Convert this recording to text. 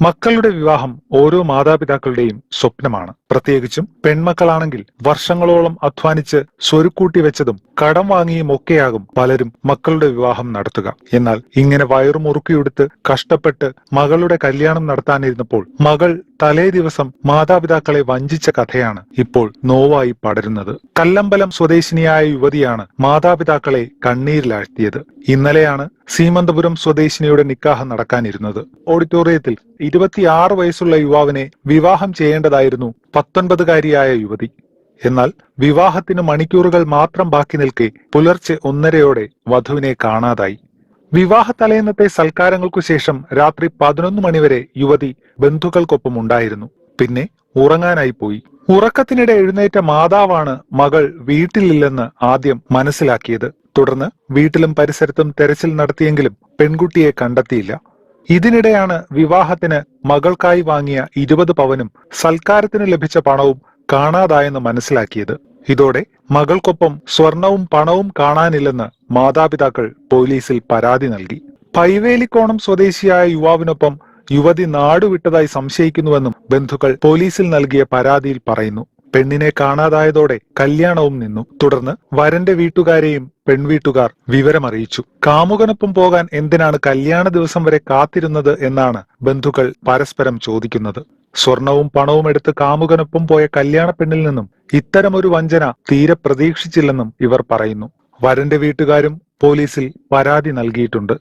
മക്കളുടെ വിവാഹം ഓരോ മാതാപിതാക്കളുടെയും സ്വപ്നമാണ്. പ്രത്യേകിച്ചും പെൺമക്കളാണെങ്കിൽ വർഷങ്ങളോളം അധ്വാനിച്ച് സ്വരുക്കൂട്ടി വെച്ചതും കടം വാങ്ങിയും ഒക്കെയാകും പലരും മക്കളുടെ വിവാഹം നടത്തുക. എന്നാൽ ഇങ്ങനെ വയറു മുറുക്കിയെടുത്ത് കഷ്ടപ്പെട്ട് മകളുടെ കല്യാണം നടത്താനിരുന്നപ്പോൾ മകൾ തലേ ദിവസം മാതാപിതാക്കളെ വഞ്ചിച്ച കഥയാണ് ഇപ്പോൾ നോവായി പടരുന്നത്. കല്ലമ്പലം സ്വദേശിനിയായ യുവതിയാണ് മാതാപിതാക്കളെ കണ്ണീരിലാഴ്ത്തിയത്. ഇന്നലെയാണ് സീമന്തപുരം സ്വദേശിനിയുടെ നിക്കാഹ് നടക്കാനിരുന്നത്. ഓഡിറ്റോറിയത്തിൽ ഇരുപത്തിയാറ് വയസ്സുള്ള യുവാവിനെ വിവാഹം ചെയ്യേണ്ടതായിരുന്നു പത്തൊൻപതുകാരിയായ യുവതി. എന്നാൽ വിവാഹത്തിന് മണിക്കൂറുകൾ മാത്രം ബാക്കി നിൽക്കെ പുലർച്ചെ ഒന്നരയോടെ വധുവിനെ കാണാതായി. വിവാഹ തലേന്നത്തെ സൽക്കാരങ്ങൾക്കു ശേഷം രാത്രി പതിനൊന്ന് മണിവരെ യുവതി ബന്ധുക്കൾക്കൊപ്പം ഉണ്ടായിരുന്നു പിന്നെ ഉറങ്ങാനായി പോയി. ഉറക്കത്തിനിടെ എഴുന്നേറ്റ മാതാവാണ് മകൾ വീട്ടിലില്ലെന്ന് ആദ്യം മനസ്സിലാക്കിയത്. തുടർന്ന് വീട്ടിലും പരിസരത്തും തെരച്ചിൽ നടത്തിയെങ്കിലും പെൺകുട്ടിയെ കണ്ടെത്തിയില്ല. ഇതിനിടെയാണ് വിവാഹത്തിന് മകൾക്കായി വാങ്ങിയ ഇരുപത് പവനും സൽക്കാരത്തിന് ലഭിച്ച പണവും കാണാതായെന്ന് മനസ്സിലാക്കിയത്. ഇതോടെ മകൾക്കൊപ്പം സ്വർണവും പണവും കാണാനില്ലെന്ന് മാതാപിതാക്കൾ പോലീസിൽ പരാതി നൽകി. പൈവേലിക്കോണം സ്വദേശിയായ യുവാവിനൊപ്പം യുവതി നാടുവിട്ടതായി സംശയിക്കുന്നുവെന്നും ബന്ധുക്കൾ പോലീസിൽ നൽകിയ പരാതിയിൽ പറയുന്നു. പെണ്ണിനെ കാണാതായതോടെ കല്യാണവും നിന്നു. തുടർന്ന് വരന്റെ വീട്ടുകാരെയും പെൺവീട്ടുകാർ വിവരമറിയിച്ചു. കാമുകനൊപ്പം പോകാൻ എന്തിനാണ് കല്യാണ ദിവസം വരെ കാത്തിരുന്നത് എന്നാണ് ബന്ധുക്കൾ പരസ്പരം ചോദിക്കുന്നത്. സ്വർണവും പണവും എടുത്ത് കാമുകനൊപ്പം പോയ കല്യാണ പെണ്ണിൽ നിന്നും ഇത്തരമൊരു വഞ്ചന തീരെ പ്രതീക്ഷിച്ചില്ലെന്നും ഇവർ പറയുന്നു. വരന്റെ വീട്ടുകാരും പോലീസിൽ പരാതി നൽകിയിട്ടുണ്ട്.